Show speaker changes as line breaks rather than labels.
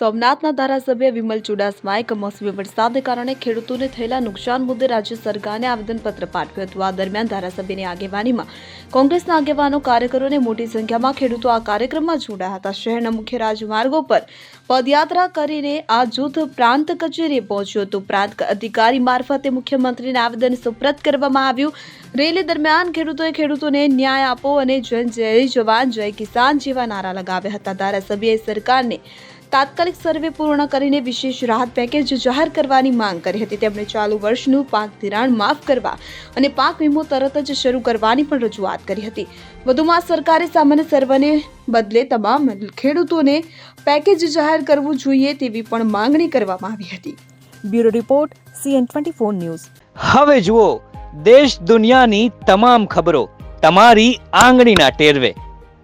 સોમનાથના ધારાસભ્ય વિમલ ચુડાસમાએ કમોસમી વરસાદને કારણે ખેડૂતોને થયેલા નુકસાન મુદ્દે રાજ્ય સરકારને આવેદનપત્ર પાઠવ્યું હતું. આ દરમિયાન ધારાસભ્યની આગેવાનીમાં કોંગ્રેસના આગેવાનો કાર્યકરોને મોટી સંખ્યામાં ખેડૂતો આ કાર્યક્રમમાં જોડાયા હતા. શહેરના મુખ્ય રાજમાર્ગો પર પદયાત્રા કરીને આ જૂથ પ્રાંત કચેરીએ પહોંચ્યું હતું. પ્રાંત અધિકારી મારફતે મુખ્યમંત્રીને આવેદન સુપ્રત કરવામાં આવ્યું. રેલી દરમિયાન ખેડૂતોએ ખેડૂતોને ન્યાય આપો અને જય જય જવાન, જય કિસાન જેવા નારા લગાવ્યા હતા. ધારાસભ્યએ સરકારને તાત્કાલિક સર્વે પૂર્ણ કરીને વિશેષ રાહત પેકેજ જાહેર કરવાની માંગ કરી હતી. તેમણે ચાલુ વર્ષનું પાક ધિરાણ માફ કરવા અને પાક વીમો તરત જ શરૂ કરવાની પણ રજૂઆત કરી હતી. વધુમાં સરકારે સામાન્ય સર્વેને બદલે તમામ ખેડૂતોને પેકેજ જાહેર કરવું જોઈએ તેવી પણ માંગણી કરવામાં આવી હતી.
Bureau report CN twenty four news.
હવે જુઓ દેશ દુનિયાની તમામ ખબરો તમારી આંગળીના ટેરવે.